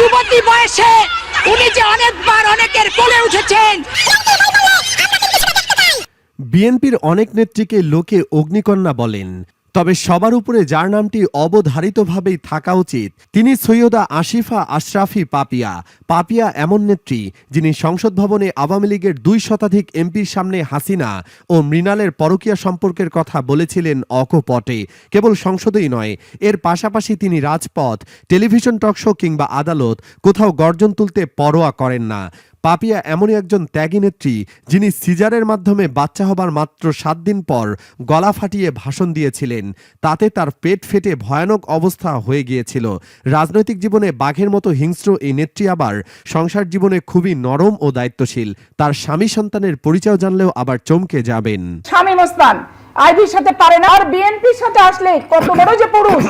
যুবতী বয়সে উনি যে অনেকবার অনেকের কোলে উঠেছেন। বিএনপির অনেক নেত্রীকে লোকে অগ্নিকন্যা বলেন। তবে সবার উপরে যার নামটি অবধারিতভাবেই থাকা উচিত, তিনি সৈয়দা আশিফা আশরাফি পাপিয়া। পাপিয়া এমন নেত্রী, যিনি সংসদ ভবনে আওয়ামী লীগের দুই শতাধিক এমপির সামনে হাসিনা ও মৃণালের পরকীয়া সম্পর্কের কথা বলেছিলেন অকপটে। কেবল সংসদেই নয়, এর পাশাপাশি তিনি রাজপথ, টেলিভিশন টকশো কিংবা আদালত কোথাও গর্জন তুলতে পরোয়া করেন না। পাপিয়া এমনই একজন ত্যাগী নেত্রী, যিনি সিজারের মাধ্যমে বাচ্চা হবার মাত্র সাত দিন পর গলা ফাটিয়ে ভাষণ দিয়েছিলেন। তাতে তার পেট ফেটে ভয়ানক অবস্থা হয়ে গিয়েছিল। রাজনৈতিক জীবনে বাঘের মতো হিংস্র এই নেত্রী আবার সংসার জীবনে খুবই নরম ও দায়িত্বশীল। তার স্বামী সন্তানের পরিচয় জানলেও আবার চমকে যাবেন। শামীম ওসমান আইবির সাথে পারে না। আর বিএনপির সাথে আসলে কত বড় যে পুরুষ।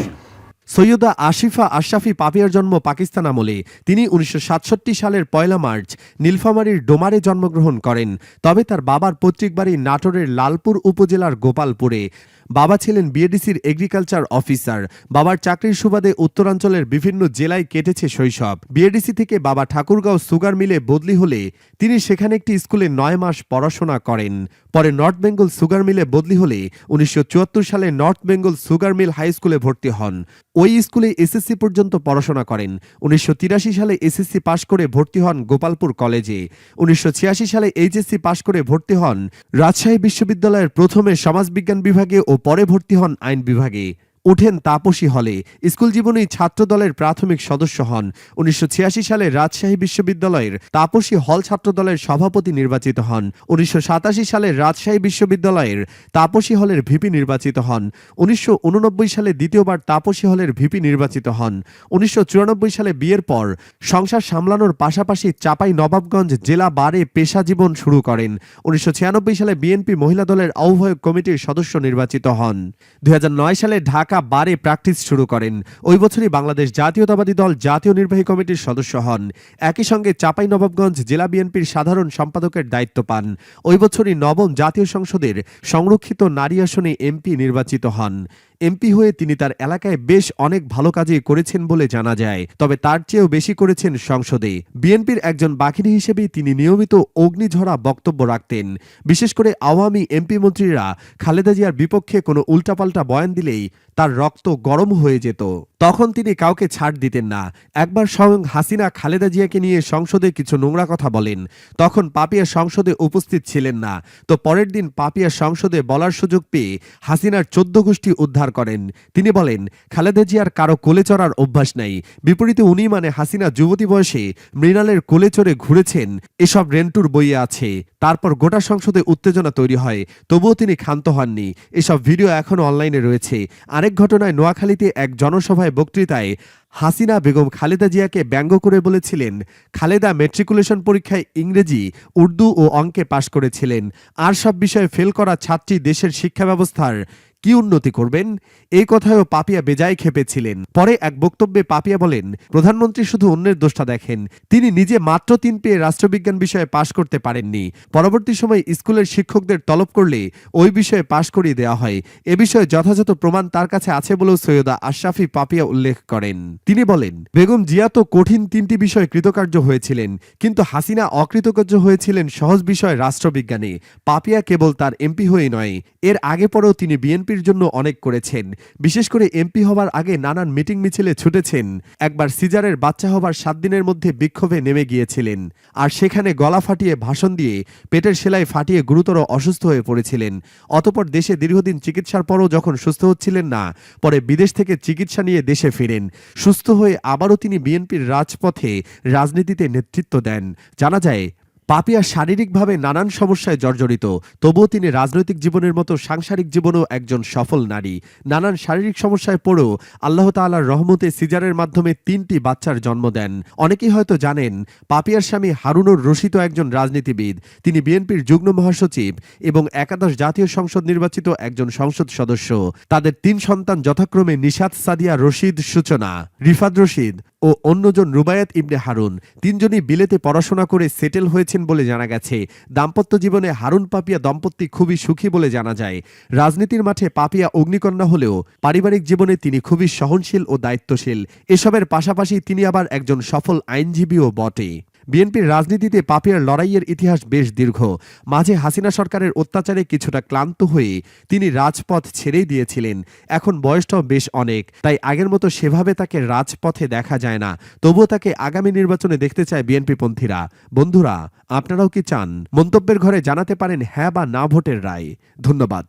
সৈয়দা আশিফা আশরাফি পাপিয়ার জন্ম পাকিস্তান আমলে। তিনি উনিশশো সাতষট্টি সালের পয়লা মার্চ নীলফামারীর ডোমারে জন্মগ্রহণ করেন। তবে তার বাবার পৈতৃক বাড়ি নাটোরের লালপুর উপজেলার গোপালপুরে। বাবা ছিলেন বিএডিসির এগ্রিকালচার অফিসার। বাবার চাকরির সুবাদে উত্তরাঞ্চলের বিভিন্ন জেলায় কেটেছে শৈশব। বিএডিসি থেকে বাবা ঠাকুরগাঁও সুগার মিলে বদলি হলে তিনি সেখানে একটি স্কুলে নয় মাস পড়াশোনা করেন। পরে নর্থ বেঙ্গল সুগার মিলে বদলি হলে উনিশশো চুয়াত্তর সালে north Bengal sugar mill high স্কুলে ভর্তি হন। ওই স্কুলে এসএসসি পর্যন্ত পড়াশোনা করেন। উনিশশো তিরাশি সালে এসএসসি পাশ করে ভর্তি হন গোপালপুর কলেজে। উনিশশো ছিয়াশি সালে এইচএসসি পাশ করে ভর্তি হন রাজশাহী বিশ্ববিদ্যালয়ের প্রথমে সমাজবিজ্ঞান বিভাগে ও পরে ভর্তি হন আইন বিভাগে। উঠেন তাপসী হলে। স্কুল জীবনেই ছাত্র দলের প্রাথমিক সদস্য হন। উনিশশো ছিয়াশি সালে রাজশাহী বিশ্ববিদ্যালয়ের তাপসী হল ছাত্র দলের সভাপতি নির্বাচিত হন। উনিশশো সাতাশি সালে রাজশাহী বিশ্ববিদ্যালয়ের তাপসী হলের ভিপি নির্বাচিত হন। উনিশশো উননব্বই সালে দ্বিতীয়বার তাপসী হলের ভিপি নির্বাচিত হন। উনিশশো চুরানব্বই সালে বিয়ের পর সংসার সামলানোর পাশাপাশি চাপাই নবাবগঞ্জ জেলা বারে পেশা জীবন শুরু করেন। উনিশশো ছিয়ানব্বই সালে বিএনপি মহিলা দলের আহ্বায়ক কমিটির সদস্য নির্বাচিত হন। দুই হাজার নয় সালে ঢাকা বারে প্র্যাকটিস শুরু করেন। ওই বছরই বাংলাদেশ জাতীয়তাবাদী দল জাতীয় নির্বাহী কমিটির সদস্য হন। একই সঙ্গে চাপাই নবাবগঞ্জ জেলা বিএনপির সাধারণ সম্পাদকের দায়িত্ব পান। ওই বছরই নবম জাতীয় সংসদের সংরক্ষিত নারী আসনে এমপি নির্বাচিত হন। এমপি হয়ে তিনি তার এলাকায় বেশ অনেক ভালো কাজই করেছেন বলে জানা যায়। তবে তার চেয়েও বেশি করেছেন সংসদে। বিএনপির একজন বাঘিনী হিসেবেই তিনি নিয়মিত অগ্নিঝরা বক্তব্য রাখতেন। বিশেষ করে আওয়ামী এমপি মন্ত্রীরা খালেদা জিয়ার বিপক্ষে কোনো উল্টাপাল্টা বয়ান দিলেই তার রক্ত গরম হয়ে যেত। তখন তিনি কাউকে ছাড় দিতেন না। একবার স্বয়ং হাসিনা খালেদা জিয়াকে নিয়ে সংসদে কিছু নোংরা কথা বলেন। তখন পাপিয়া সংসদে উপস্থিত ছিলেন না। তো পরের দিন পাপিয়া সংসদে বলার সুযোগ পেয়ে হাসিনার চোদ্দ গোষ্ঠী উদ্ধার করেন। তিনি বলেন, খালেদা জিয়ার কারও কোলে চড়ার অভ্যাস নাই। বিপরীতে উনি মানে হাসিনা যুবতী বয়সে মৃণালের কোলে চড়ে ঘুরেছেন। এসব রেন্টুর বইয়ে আছে। তারপর গোটা সংসদে উত্তেজনা তৈরি হয়, তবুও তিনি ক্ষান্ত হননি। এসব ভিডিও এখনও অনলাইনে রয়েছে। আরেক ঘটনায় নোয়াখালীতে এক জনসভায় বক্তৃতায় হাসিনা বেগম খালেদা জিয়াকে ব্যঙ্গ করে বলেছিলেন, খালেদা মেট্রিকুলেশন পরীক্ষায় ইংরেজি, উর্দু ও অঙ্কে পাশ করেছিলেন। আর সব বিষয়ে ফেল করা ছাত্রী দেশের শিক্ষা ব্যবস্থার কি উন্নতি করবেন? এই কথায়ও পাপিয়া বেজায় খেপেছিলেন। পরে এক বক্তব্যে পাপিয়া বলেন, প্রধানমন্ত্রী শুধু অন্যের দোষটা দেখেন। তিনি নিজে মাত্র তিন পেয়ে রাষ্ট্রবিজ্ঞান বিষয়ে পাশ করতে পারেননি। পরবর্তী সময় স্কুলের শিক্ষকদের তলব করলে ওই বিষয়ে পাশ করিয়ে দেওয়া হয়। এ বিষয়ে যথাযথ প্রমাণ তার কাছে আছে বলেও সৈয়দা আশরাফি পাপিয়া উল্লেখ করেন। তিনি বলেন, বেগম জিয়া তো কঠিন তিনটি বিষয়ে কৃতকার্য হয়েছিলেন, কিন্তু হাসিনা অকৃতকার্য হয়েছিলেন সহজ বিষয় রাষ্ট্রবিজ্ঞানে। পাপিয়া কেবল তার এমপি হয়ে নয়, এর আগে পরেও তিনি বিএনপির জন্য অনেক করেছেন। বিশেষ করে এমপি হবার আগে নানান মিটিং মিছিলে ছুটেছেন। একবার সিজারের বাচ্চা হবার সাত দিনের মধ্যে বিক্ষোভে নেমে গিয়েছিলেন। আর সেখানে গলা ফাটিয়ে ভাষণ দিয়ে পেটের সেলাই ফাটিয়ে গুরুতর অসুস্থ হয়ে পড়েছিলেন। অতপর দেশে দীর্ঘদিন চিকিৎসার পরও যখন সুস্থ হচ্ছিলেন না, পরে বিদেশ থেকে চিকিৎসা নিয়ে দেশে ফিরেন। সুস্থ হয়ে আবারও তিনি বিএনপির রাজপথে রাজনীতিতে নেতৃত্ব দেন। জানা যায় পাপিয়া শারীরিকভাবে নানান সমস্যায় জর্জরিত, তবুও তিনি রাজনৈতিক জীবনের মতো সাংসারিক জীবনেও একজন সফল নারী। নানান শারীরিক সমস্যায় পড়েও আল্লাহ তাআলার রহমতে সিজারের মাধ্যমে তিনটি বাচ্চার জন্ম দেন। অনেকেই হয়তো জানেন, পাপিয়ার স্বামী হারুনুর রশিদ একজন রাজনীতিবিদ। তিনি বিএনপির যুগ্ম মহাসচিব এবং একাদশ জাতীয় সংসদ নির্বাচিত একজন সংসদ সদস্য। তাদের তিন সন্তান যথাক্রমে নিশাত সাদিয়া রশিদ সূচনা রিফাদ রশিদ ও অন্যজন রুবায়াত ইবনে হারুন। তিনজনই বিলেতে পড়াশোনা করে সেটেল হয়েছেন বলে জানা গেছে। দাম্পত্য জীবনে হারুন পাপিয়া দম্পতি খুবই সুখী বলে জানা যায়। রাজনীতির মাঠে পাপিয়া অগ্নিকন্যা হলেও পারিবারিক জীবনে তিনি খুবই সহনশীল ও দায়িত্বশীল। এসবের পাশাপাশি তিনি আবার একজন সফল আইনজীবীও বটে। বিএনপির রাজনীতিতে পাপিয়ার লড়াইয়ের ইতিহাস বেশ দীর্ঘ। মাঝে হাসিনা সরকারের অত্যাচারে কিছুটা ক্লান্ত হয়ে তিনি রাজপথ ছেড়েই দিয়েছিলেন। এখন বয়সটাও বেশ অনেক, তাই আগের মতো সেভাবে তাকে রাজপথে দেখা যায় না। তবুও তাকে আগামী নির্বাচনে দেখতে চায় বিএনপি পন্থীরা বন্ধুরা, আপনারাও কি চান? মন্তব্যের ঘরে জানাতে পারেন হ্যাঁ বা না ভোটের রায়। ধন্যবাদ।